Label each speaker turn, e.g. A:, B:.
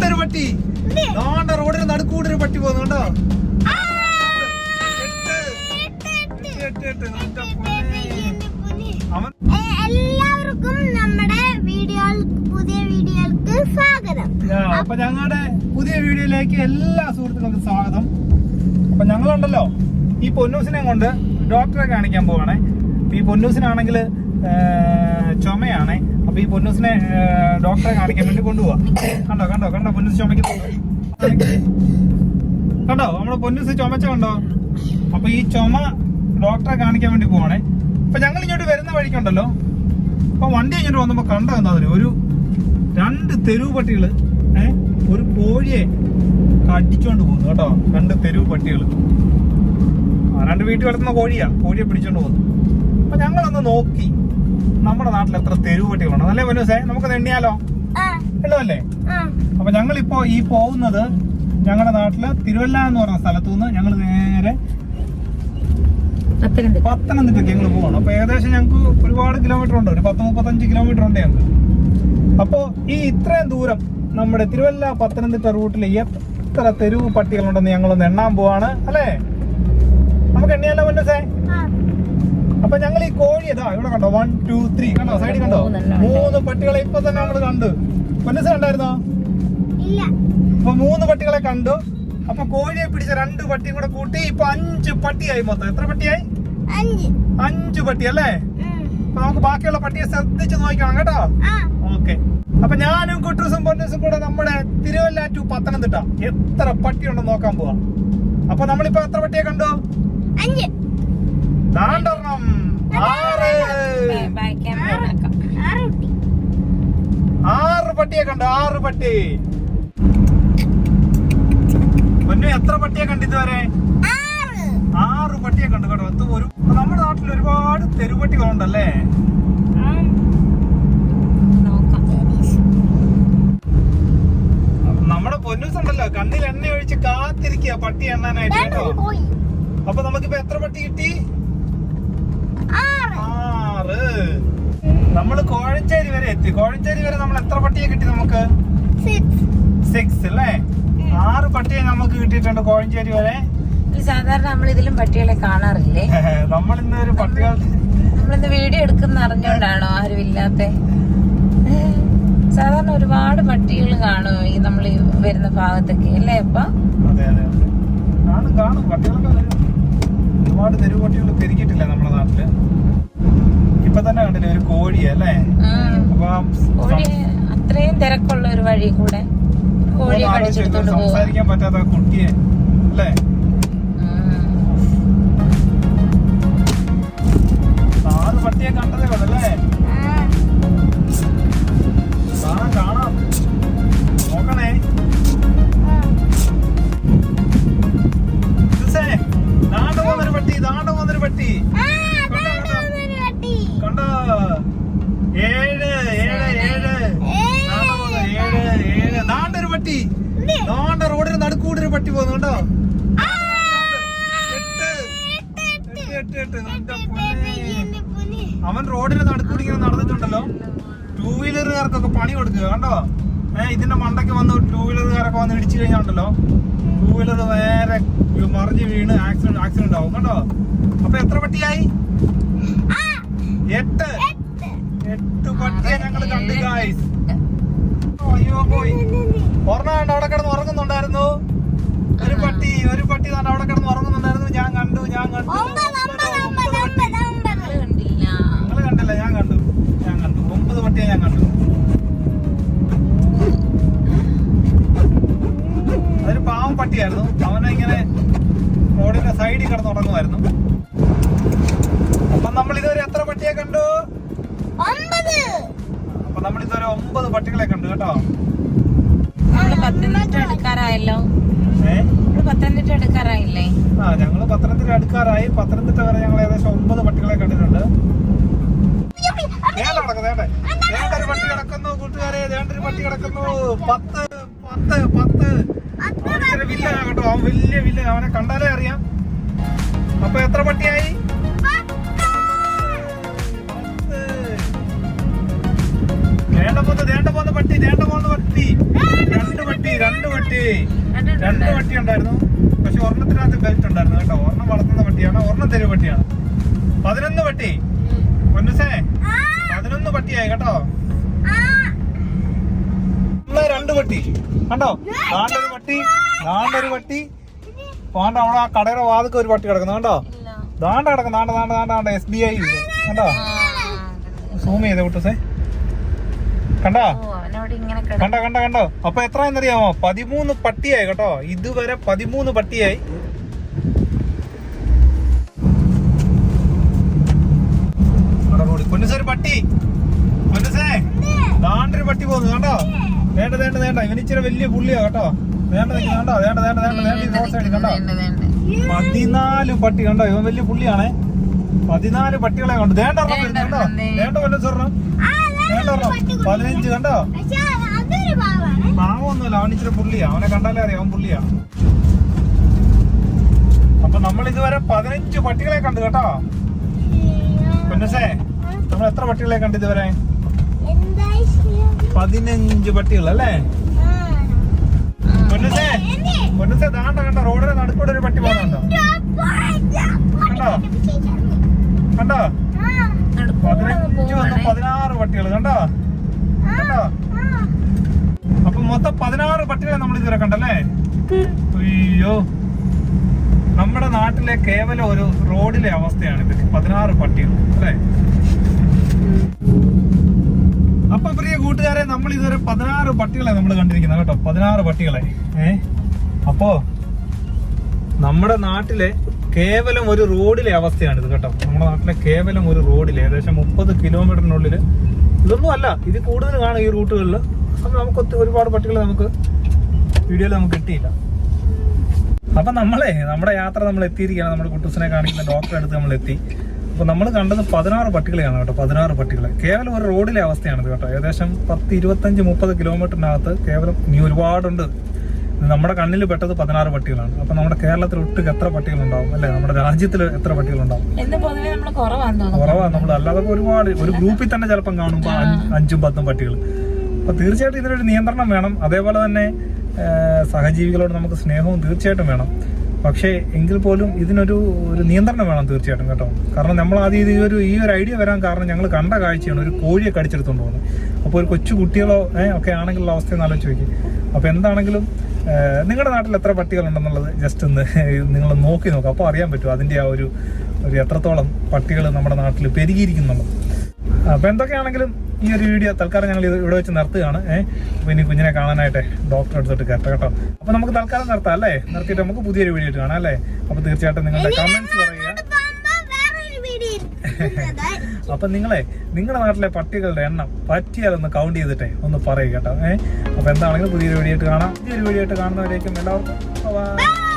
A: ദാണ്ടൊരു പട്ടി. നോണ്ട റോഡിന് നടുക്കൂടെ ഒരു പട്ടി പോകുന്നുണ്ടോ
B: എല്ലാവർക്കും നമ്മുടെ പുതിയ വീഡിയോക്ക് സ്വാഗതം.
A: അപ്പൊ ഞങ്ങളുടെ പുതിയ വീഡിയോയിലേക്ക് എല്ലാ സുഹൃത്തുക്കൾക്കും സ്വാഗതം. അപ്പൊ ഞങ്ങളുണ്ടല്ലോ. ഈ പൊന്നൂസിനെ കൊണ്ട് ഡോക്ടറെ കാണിക്കാൻ പോവാണേ. ഈ പൊന്നൂസിനാണെങ്കിൽ ചുമയാണേ. അപ്പൊ ഈ പൊന്നൂസിനെ ഡോക്ടറെ കാണിക്കാൻ വേണ്ടി കൊണ്ടുപോവാ. കണ്ടോ കണ്ടോ കണ്ടോ പൊന്നൂസ് ചുമക്കുന്നുണ്ടോ കണ്ടോ നമ്മുടെ പൊന്നൂസ് ചുമച്ച കണ്ടോ? അപ്പൊ ഈ ചുമ ഡോക്ടറെ കാണിക്കാൻ വേണ്ടി പോവാണേ. അപ്പൊ ഞങ്ങൾ ഇങ്ങോട്ട് വരുന്ന വഴിക്കുണ്ടല്ലോ. അപ്പൊ വണ്ടി ഇങ്ങോട്ട് വന്നപ്പോ കണ്ടോ എന്താ ഒരു രണ്ട് തെരുവ് പട്ടികൾ ഏഹ് ഒരു കോഴിയെ കടിച്ചോണ്ട് പോകുന്നു കേട്ടോ. രണ്ട് തെരുവ് പട്ടികൾ രണ്ട് വീട്ടിൽ വളർത്തുന്ന കോഴിയാ. കോഴിയെ പിടിച്ചോണ്ട് പോകുന്നു. അപ്പൊ ഞങ്ങളൊന്ന് നോക്കി. നമ്മുടെ നാട്ടിൽ എത്ര തെരുവുപട്ടികളുണ്ട് അല്ലേ മനോസേ നമുക്ക് എണ്ണിയാലോ?
B: ആ.
A: അപ്പൊ ഞങ്ങളിപ്പോ ഈ പോകുന്നത് ഞങ്ങളുടെ നാട്ടിൽ തിരുവല്ല എന്ന് പറഞ്ഞ സ്ഥലത്തു നിന്ന് ഞങ്ങൾ നേരെ
C: പത്തനംതിട്ട.
A: പത്തനംതിട്ടയ്ക്ക് ഞങ്ങൾ പോവാണ്. അപ്പൊ ഏകദേശം ഞങ്ങൾക്ക് ഒരുപാട് കിലോമീറ്റർ ഉണ്ട്. ഒരു പത്ത് മുപ്പത്തഞ്ച് കിലോമീറ്റർ ഉണ്ട് ഞങ്ങൾക്ക് അപ്പോ ഈ ഇത്രയും ദൂരം നമ്മുടെ തിരുവല്ല പത്തനംതിട്ട റൂട്ടിൽ എത്ര തെരുവ് പട്ടികളുണ്ടെന്ന് ഞങ്ങളൊന്ന് എണ്ണാൻ പോവാണ്. അല്ലേ? നമുക്ക് എണ്ണിയാലോ മുന്നസേ
B: ആ.
A: അപ്പൊ ഞങ്ങൾ ഈ കോഴി ഇതാ ഇവിടെ കണ്ടോ? വൺ ടു ത്രീ കണ്ടോ? സൈഡിൽ കണ്ടോ? മൂന്ന് പട്ടികളെ ഇപ്പൊ തന്നെ നമ്മൾ കണ്ടു. പൊന്നസ കണ്ടായിരുന്നോ?
B: ഇല്ല.
A: അപ്പൊ മൂന്ന് പട്ടികളെ കണ്ടു. അപ്പൊ കോഴിയെ പിടിച്ച രണ്ട് പട്ടിയും കൂടെ കൂട്ടി ഇപ്പൊ അഞ്ച് പട്ടിയായി മൊത്തം. എത്ര പട്ടിയായി?
B: അഞ്ച്.
A: അഞ്ച് പട്ടി അല്ലേ? അപ്പൊ നമുക്ക് ബാക്കിയുള്ള പട്ടിയെ ശ്രദ്ധിച്ച് നോക്കണം കേട്ടോ. ഓക്കെ. അപ്പൊ ഞാനും കുട്ടൂസും പൊന്നൂസും കൂടെ നമ്മുടെ തിരുവല്ല ടു പത്തനംതിട്ട. എത്ര പട്ടിയുണ്ടെന്ന് നോക്കാൻ പോവാ. അപ്പൊ നമ്മളിപ്പോ എത്ര പട്ടിയെ കണ്ടു? ദാണ്ടെണ്ണം ആറ്.
B: ആറ്
A: പട്ടിയെ കണ്ടു ആറ് പട്ടി. പൊന്നു എത്ര പട്ടിയെ കണ്ടു ഇതുവരെ?
B: ആറ്
A: പട്ടിയെ കണ്ടു കേട്ടോ. അത് ഒരു നമ്മുടെ നാട്ടിൽ ഒരുപാട് തെരുവട്ടികളുണ്ടല്ലേ? നമ്മുടെ പൊന്നൂസ് ഉണ്ടല്ലോ കണ്ണിൽ എണ്ണ ഒഴിച്ച് കാത്തിരിക്കുക പട്ടി എണ്ണാനായിട്ട് കേട്ടോ. അപ്പൊ നമുക്കിപ്പോ എത്ര പട്ടി കിട്ടി
B: ആറ്
A: ആറ് നമ്മൾ കോഴഞ്ചേരി വരെ എത്തി. കോഴഞ്ചേരി വരെ നമ്മൾ എത്ര പട്ടിയെ കിട്ടി നമുക്ക്?
B: സിക്സ്
A: അല്ലേ? ആറ് പട്ടിയെ നമുക്ക് കിട്ടിയിട്ടുണ്ട് കോഴഞ്ചേരി വരെ.
C: സാധാരണ നമ്മൾ ഇതിലും പട്ടികളെ കാണാറില്ലേ?
A: നമ്മൾ ഇന്ന് ഒരു പട്ടികൾ
C: നമ്മളിന്ന് വീഡിയോ എടുക്കുന്ന അറിഞ്ഞോണ്ടാണോ ആരും ഇല്ലാത്ത? സാധാരണ ഒരുപാട് പട്ടികൾ കാണും ഈ നമ്മൾ വരുന്ന ഭാഗത്തൊക്കെ അല്ലേ അപ്പൊ?
A: അതെ അതെ അതെ. കാണും കാണും. പട്ടികളൊക്കെ ഒരുപാട് തെരുവ് പട്ടികൾ പെരുകിയിട്ടില്ല നമ്മുടെ നാട്ടിൽ. ഇപ്പൊ തന്നെ കണ്ടില്ലേ ഒരു കോഴി അല്ലേ?
C: അത്രയും തിരക്കുള്ള ഒരു വഴി കൂടെ കോഴിയെ കടിച്ചെടുത്തോണ്ട്
A: സംസാരിക്കാൻ പറ്റാത്ത കുട്ടിയെ അല്ലേ? അവൻ റോഡിൽ നടുക്കൂടി ഇങ്ങനെ നടന്നിട്ടുണ്ടല്ലോ. ടൂ വീലറുകാർക്കൊക്കെ പണി കൊടുക്കുക കണ്ടോ? ഏഹ് ഇതിന്റെ മണ്ടയ്ക്ക് വന്ന് ടൂ വീലറുകാരൊക്കെ വന്ന് ഇടിച്ചു കഴിഞ്ഞാണ്ടല്ലോ. ടൂ വീലർ നേരെ മറിഞ്ഞ് വീണ് ആക്സിഡന്റ് ആക്സിഡന്റ് ആവും കണ്ടോ? അപ്പൊ എത്ര പട്ടിയായി? എട്ട്. എട്ട് പട്ടിയെ ഞങ്ങൾ കണ്ടു ഗായ്സ് അയ്യോ പോയി. ഒരെണ്ണം കണ്ടോ അവിടെ കിടന്ന് ഉറങ്ങുന്നുണ്ടായിരുന്നു. ഒരു പട്ടി ഒരു പട്ടി കണ്ടോ അവിടെ കിടന്ന് ഉറങ്ങുന്നുണ്ടായിരുന്നു. ഞാൻ കണ്ടു ഞാൻ കണ്ടു. പട്ടികളെ കണ്ടു കേട്ടോ.
C: പത്തനംതിട്ട എടുക്കാറായല്ലോ പത്തനംതിട്ട എടുക്കാറായില്ലേ
A: ആ ഞങ്ങൾ പത്തനംതിട്ട എടുക്കാറായി പത്തനംതിട്ട വരെ ഞങ്ങൾ ഏകദേശം ഒമ്പത് പട്ടികളെ കണ്ടിട്ടുണ്ട്. ഒരു പട്ടി കിടക്കുന്നു കൂട്ടുകാരെ. ഒരു പട്ടി കിടക്കുന്നു. പത്ത് പത്ത് പത്ത്. അവനൊരു വില്ലനാ കേട്ടോ. അവൻ വലിയ വില്ല അവനെ കണ്ടാലേ അറിയാം. അപ്പൊ എത്ര പട്ടിയായി? പത്ത്. വട്ടി. വേണ്ട പട്ടി രണ്ട് പട്ടി രണ്ട് പട്ടി ഉണ്ടായിരുന്നു. പക്ഷെ ഒരെണ്ണത്തിനകത്ത് ബെൽറ്റ് ഉണ്ടായിരുന്നു കേട്ടോ. ഒരെണ്ണം വളർത്തുന്ന പട്ടിയാണ് ഒരെണ്ണം തെരുവ് പട്ടിയാണ് പതിനൊന്ന് പട്ടി പൊന്നുസേ പതിനൊന്ന് പട്ടിയായി കേട്ടോ. രണ്ട് പട്ടി കണ്ടോ? നാണ്ടൊരു പട്ടി നാണ്ടൊരു പട്ടി പാണ്ട അവിടെ ആ കടയുടെ വാതക്ക് ഒരു പട്ടി കിടക്കുന്നു കണ്ടോ. ദാണ്ട കിടക്കുന്നു ദാണ്ട ദാണ്ട ദാണ്ട എസ് ബി ഐ കണ്ടോ? സൂം ചെയ്തേ കുട്ടൂസേ. കണ്ടോ? കണ്ടോ കണ്ടോ കണ്ടോ? അപ്പൊ എത്ര എന്നറിയാമോ പതിമൂന്ന് പട്ടിയായി കേട്ടോ. ഇതുവരെ പതിമൂന്ന് പട്ടിയായി. അവിടെ കൂടി. പൊന്നുസേ ഒരു പട്ടി. പൊന്നുസേ ദാണ്ടൊരു പട്ടി പോകുന്നു കണ്ടോ? വേണ്ട വേണ്ട വേണ്ട. ഇവനിച്ചിരി വലിയ പുള്ളിയാ കേട്ടോ. വേണ്ട കണ്ടോ വേണ്ട വേണ്ട വേണ്ട വേണ്ട റോഡ് സൈഡിൽ കണ്ടോ. പതിനാല് പട്ടി കണ്ടോ? ഇവൻ വലിയ പുള്ളിയാണേ. പതിനാല് പട്ടികളെ കണ്ടു. വേണ്ട കേട്ടോ വേണ്ട വേണ്ട. ഒരെണ്ണം പതിനഞ്ച് കണ്ടോ? മാവൊന്നുമില്ല അവൻ ഇച്ചിരി പുള്ളിയാ. അവനെ കണ്ടാലേ അറിയാം അവൻ പുള്ളിയാ. അപ്പൊ നമ്മൾ ഇതുവരെ പതിനഞ്ച് പട്ടികളെ കണ്ടു കേട്ടോ. പൊന്നസേ നമ്മൾ എത്ര പട്ടികളെ കണ്ടു ഇതുവരെ? പതിനഞ്ച് പട്ടികൾ അല്ലേ? പൊന്നസേ പൊന്നസേ ദാണ്ട കണ്ട റോഡിന് നടുക്കൂടെ ഒരു പട്ടി പോകുന്നുണ്ടോ കണ്ടോ? കണ്ടോ? പതിനഞ്ച് വന്ന്. പതിനാറ് പട്ടികൾ കണ്ടോ? കണ്ടോ? അപ്പൊ മൊത്തം പതിനാറ് പട്ടികളെ നമ്മൾ ഇതുവരെ കണ്ടല്ലേ? അയ്യോ. നമ്മുടെ നാട്ടിലെ കേവലം ഒരു റോഡിലെ അവസ്ഥയാണ് ഇത് പതിനാറ് പട്ടികൾ അല്ലേ? അപ്പൊ പ്രിയ കൂട്ടുകാരെ നമ്മൾ ഇതുവരെ പതിനാറ് പട്ടികളെ നമ്മൾ കണ്ടിരിക്കുന്നത് കേട്ടോ. പതിനാറ് പട്ടികളെ. ഏ? അപ്പോ നമ്മുടെ നാട്ടിലെ കേവലം ഒരു റോഡിലെ അവസ്ഥയാണ് ഇത് കേട്ടോ. നമ്മുടെ നാട്ടിലെ കേവലം ഒരു റോഡിൽ ഏകദേശം മുപ്പത് കിലോമീറ്ററിനുള്ളിൽ ഇതൊന്നും അല്ല ഇത് കൂടുതൽ കാണും ഈ റൂട്ടുകളിൽ അപ്പം നമുക്ക് ഒരുപാട് പട്ടികൾ നമുക്ക് വീഡിയോയിൽ നമുക്ക് കിട്ടിയില്ല. അപ്പം നമ്മളെ നമ്മുടെ യാത്ര നമ്മൾ എത്തിയിരിക്കുകയാണ്. നമ്മുടെ കുട്ടൂസിനെ കാണിക്കുന്ന ഡോക്ടറെ അടുത്ത് നമ്മൾ എത്തി. അപ്പോൾ നമ്മൾ കണ്ടത് പതിനാറ് പട്ടികളെയാണ് കേട്ടോ പതിനാറ് പട്ടികൾ കേവലം ഒരു റോഡിലെ അവസ്ഥയാണിത് കേട്ടോ. ഏകദേശം പത്ത് ഇരുപത്തഞ്ച് മുപ്പത് കിലോമീറ്ററിനകത്ത് കേവലം ഇനി ഒരുപാടുണ്ട്. നമ്മുടെ കണ്ണിൽ പെട്ടത് പതിനാറ് പട്ടികളാണ്. അപ്പൊ നമ്മുടെ കേരളത്തിൽ ഒട്ടും എത്ര പട്ടികളുണ്ടാവും? അല്ലെ? നമ്മുടെ രാജ്യത്തിൽ എത്ര പട്ടികളുണ്ടാവും? കുറവാണ് നമ്മൾ അല്ലാതെ ഒരുപാട് ഒരു ഗ്രൂപ്പിൽ തന്നെ ചിലപ്പം കാണുമ്പോൾ അഞ്ചും പത്തും പട്ടികൾ അപ്പൊ തീർച്ചയായിട്ടും ഇതിനൊരു നിയന്ത്രണം വേണം. അതേപോലെ തന്നെ സഹജീവികളോട് നമുക്ക് സ്നേഹവും തീർച്ചയായിട്ടും വേണം. പക്ഷേ എങ്കിൽ പോലും ഇതിനൊരു ഒരു നിയന്ത്രണം വേണം തീർച്ചയായിട്ടും കേട്ടോ. കാരണം നമ്മൾ ആദ്യം ഈ ഒരു ഈ ഒരു ഐഡിയ വരാൻ കാരണം ഞങ്ങൾ കണ്ട കാഴ്ചയാണ്. ഒരു കോഴിയെ കടിച്ചെടുത്തോണ്ട് പോകുന്നത്. അപ്പോൾ ഒരു കൊച്ചു കുട്ടികളോ ഒക്കെ ആണെങ്കിലുള്ള അവസ്ഥ ഒന്ന് ആലോചിച്ച് നോക്കി അപ്പോൾ എന്താണെങ്കിലും നിങ്ങളുടെ നാട്ടിൽ എത്ര പട്ടികളുണ്ടെന്നുള്ളത് ജസ്റ്റ് ഒന്ന് നിങ്ങൾ നോക്കി നോക്കുക അപ്പോൾ അറിയാൻ പറ്റും അതിന്റെ ആ ഒരു ഒരു എത്രത്തോളം പട്ടികൾ നമ്മുടെ നാട്ടിൽ പെരുകിയിരിക്കുന്നുള്ളത്. അപ്പൊ എന്തൊക്കെയാണെങ്കിലും ഈ ഒരു വീഡിയോ തൽക്കാലം ഞങ്ങൾ ഇത് ഇവിടെ വെച്ച് നിർത്തുകയാണ്. ഏഹ് അപ്പോൾ ഇനി കുഞ്ഞിനെ കാണാനായിട്ട് ഡോക്ടറെ അടുത്തോട്ട് കേട്ടോ കേട്ടോ. അപ്പൊ നമുക്ക് തൽക്കാലം നിർത്താം അല്ലേ? നിർത്തിയിട്ട് നമുക്ക് പുതിയൊരു വീഡിയോ ആയിട്ട് കാണാം അല്ലേ? അപ്പോൾ തീർച്ചയായിട്ടും നിങ്ങളുടെ കമന്റ്സ് പറയുക അപ്പൊ നിങ്ങളെ നിങ്ങളുടെ നാട്ടിലെ പട്ടികളുടെ എണ്ണം പറ്റിയാലൊന്ന് കൗണ്ട് ചെയ്തിട്ടേ ഒന്ന് പറയുക കേട്ടോ. ഏഹ് അപ്പൊ എന്താണെങ്കിലും പുതിയൊരു വീഡിയോ ആയിട്ട് കാണാം. പുതിയൊരു വീഡിയോ ആയിട്ട് കാണുന്നവരേക്കും എല്ലാവർക്കും.